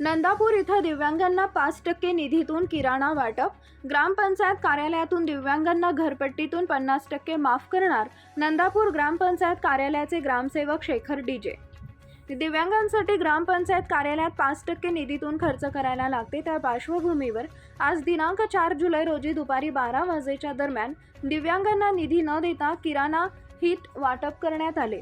नंदापूर इथं दिव्यांगांना पाच टक्के निधीतून किराणा वाटप ग्रामपंचायत कार्यालयातून दिव्यांगांना घरपट्टीतून पन्नास टक्के माफ करणार नंदापूर ग्रामपंचायत कार्यालयाचे ग्रामसेवक शेखर डीजे. दिव्यांगांसाठी ग्रामपंचायत कार्यालयात पाच टक्के निधीतून खर्च करायला लागते. त्या पार्श्वभूमीवर आज दिनांक चार जुलै रोजी दुपारी बारा वाजेच्या दरम्यान दिव्यांगांना निधी न देता किराणा हिट वाटप करण्यात आले.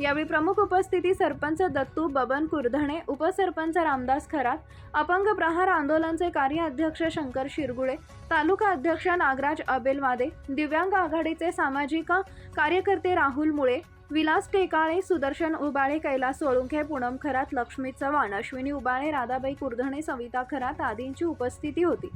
यावेळी प्रमुख उपस्थिती सरपंच दत्तू बबन कुरधणे उपसरपंच रामदास खरात अपंग प्रहार आंदोलनचे कार्याध्यक्ष शंकर शिरगुळे तालुका अध्यक्ष नागराज अबेलवादे दिव्यांग आघाडीचे सामाजिक कार्यकर्ते राहुल मुळे विलास टेकाळे सुदर्शन उबाळे कैलास सोळुंखे पूनम खरात लक्ष्मी चव्हाण अश्विनी उबाळे राधाबाई कुरधणे सविता खरात आदींची उपस्थिती होती.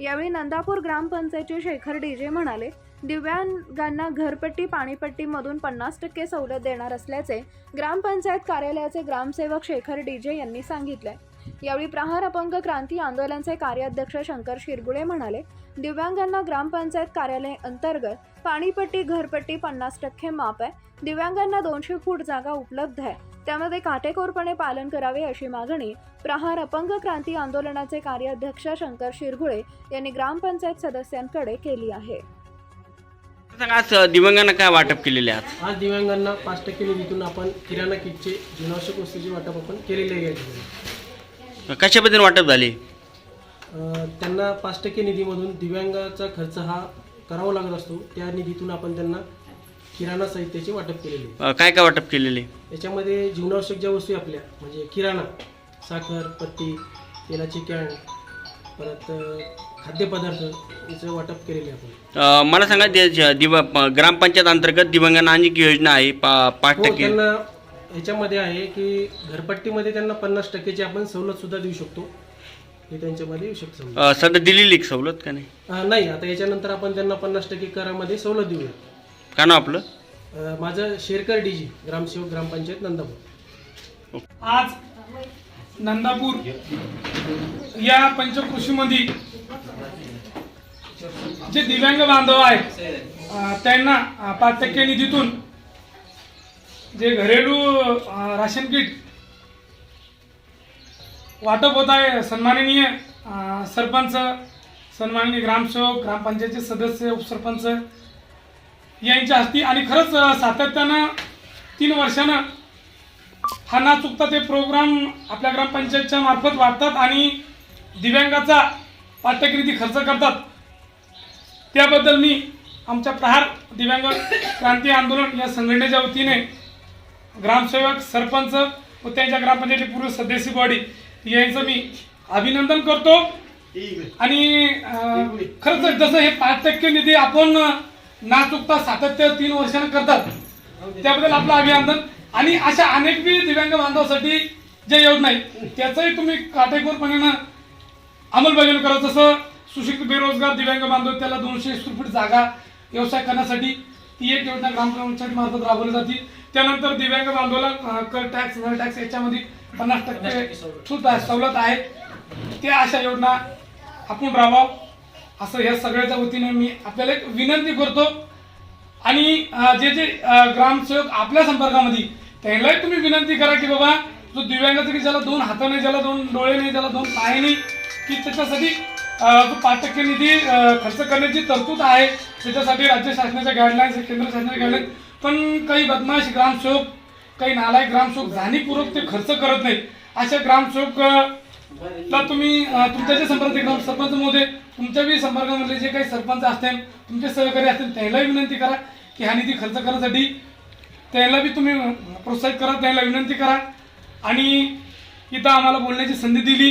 यावेळी नंदापूर ग्रामपंचायतचे शेखर डीजे म्हणाले दिव्यांगांना घरपट्टी पाणीपट्टीमधून पन्नास टक्के सवलत देणार असल्याचे ग्रामपंचायत कार्यालयाचे ग्रामसेवक शेखर डीजे यांनी सांगितले. यावेळी प्रहार अपंग क्रांती आंदोलनचे कार्याध्यक्ष शंकर शिरगुळे म्हणाले दिव्यांगांना ग्रामपंचायत कार्यालय अंतर्गत पाणीपट्टी घरपट्टी पन्नास टक्के माप आहे. दिव्यांगांना दोनशे फूट जागा उपलब्ध आहे. त्यामध्ये काटेकोरपणे पालन करावे अशी मागणी प्रहार अपंग क्रांती आंदोलनाचे कार्याध्यक्ष शंकर शिरगुळे यांनी ग्रामपंचायत सदस्यांकडे केली आहे. सांगा आज दिव्यांगांना काय वाटप केलेले आहात आज दिव्यांगांना पाच टक्के निधीतून आपण किराणा किटचे जीवनावश्यक वस्तूचे वाटप आपण केलेले आहे. ठिकाणी कशाबद्दल वाटप झाले? अं, त्यांना पाच टक्के निधीमधून दिव्यांगाचा खर्च हा करावा लागत असतो. त्या निधीतून आपण त्यांना किराणा साहित्याचे वाटप केलेले. आहे. अ, काय काय वाटप केलेले? याच्यामध्ये जीवनावश्यक ज्या वस्तू आहे आपल्या म्हणजे किराणा साखर पत्ती तेलाची कॅन परत अं, खाद्यपदार्थ याचं वाटप केलेले आहे आपण. अ, मला सांगा ते ज- दिव प- ग्रामपंचायत अंतर्गत दिव्यांगांना अनेक योजना आहे पा पाच हो टक्के. त्यांना ह्याच्यामध्ये आहे की घरपट्टीमध्ये त्यांना पन्नास टक्केची आपण सवलत सुद्धा देऊ शकतो. हे त्यांच्यामध्ये येऊ शकतं. अ, सध्या दिलेली एक सवलत का नाही? नाही आता याच्यानंतर आपण त्यांना पन्नास टक्के करामध्ये सवलत देऊया. का ना आपलं? अं, माझं शेरकर डीजी ग्रामसेवक ग्रामपंचायत नंदापूर. आज नंदापूर या पंचकृषीमध्ये जे दिव्यांग बांधव आहेत अं, त्यांना अं, पाच टक्के निधीतून जे घरेलू राशन किट वाटप होत आहे सन्माननीय सरपंच सन्माननीय ग्रामसेवक ग्रामपंचायतचे सदस्य उपसरपंच यांच्या हस्ती आणि खरंच सातत्यानं तीन वर्षानं हा ना चुकता ते प्रोग्राम आपल्या ग्रामपंचायतच्या मार्फत वाटतात आणि दिव्यांगाचा पाठ्यक्रिती खर्च करतात. त्याबद्दल मी आमच्या प्रहार दिव्यांग क्रांती आंदोलन या संघटनेच्या वतीने ग्रामसेवक सरपंच व त्यांच्या ग्रामपंचायती पूर्व सदस्य बॉडी यांचं मी अभिनंदन करतो. आणि खरंच जसं हे पाच टक्के निधी आपण ना चुकता सातत्य तीन वर्षानं करतात त्याबद्दल आपलं अभिनंदन. आणि अशा अनेक बी दिव्यांग बांधवासाठी ज्या योजना आहेत त्याचंही तुम्ही काटेकोरपणे अंमलबजावणी करा. जसं सुशिक्षित बेरोजगार दिव्यांग बांधव त्याला दोनशे स्क्वेअर फूट जागा व्यवसाय करण्यासाठी ती एक योजना ग्रामपंचायत मार्फत राबवली जाते. त्यानंतर दिव्यांग बांधवाला कर टॅक्स वेल टॅक्स याच्यामध्ये पन्नास टक्के सवलत. आहे. त्या अशा योजना आपण राबाव असं या सगळ्याच्या वतीने मी आपल्याला एक विनंती करतो. आणि जे जे ग्रामसेवक आपल्या संपर्कामध्ये त्यांनाही तुम्ही विनंती करा की बाबा जो दिव्यांगाचा की ज्याला दोन हात नाही ज्याला दोन डोळे नाही ज्याला दोन पाय नाही की त्याच्यासाठी पाच टक्के निधी खर्च करण्याची तरतूद आहे त्याच्यासाठी राज्य शासनाच्या गाईडलाईन्स केंद्र शासनाच्या गाईडलाईन्स पण काही बदमाश ग्रामसेवक काही नालायक ग्रामसेवक जाणीवपूर्वक ते खर्च करत नाही अशा ग्रामसेवकला तुम्ही तुमच्या जे संपर्क ग्राम सरपंच महोदय तुमच्या बी संपर्कामधले जे काही सरपंच असतील तुमचे सहकारी असतील त्यालाही विनंती करा की हा निधी खर्च करण्यासाठी. त्याला बी तुम्ही प्रोत्साहित करा त्याला विनंती करा. आणि इथं आम्हाला बोलण्याची संधी दिली.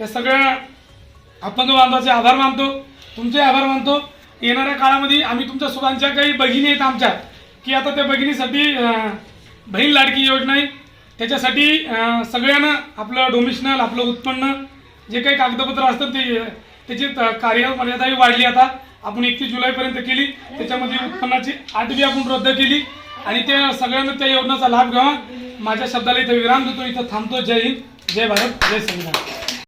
या सगळ्या अपंग बांधवाचे आभार मानतो. तुमचे आभार मानतो. येणाऱ्या काळामध्ये आम्ही तुमच्या सोबतच्या काही भगिनी आहेत आमच्या की आता त्या भगिनीसाठी बहीण लाडकी योजना आहे. त्याच्यासाठी सगळ्यांना आपलं डोमिशनल आपलं उत्पन्न जे काही कागदपत्र असतात ते त्याची त- कार्य मर्यादाही वाढली आता. आपण एकतीस जुलैपर्यंत केली. त्याच्यामध्ये उत्पन्नाची आठवी आपण रद्द केली. आणि त्या सगळ्यांना त्या योजनेचा लाभ घ्यावा. माझ्या शब्दाला इथं विराम देतो. इथं थांबतो. जय हिंद. जय भारत. जय संविधान.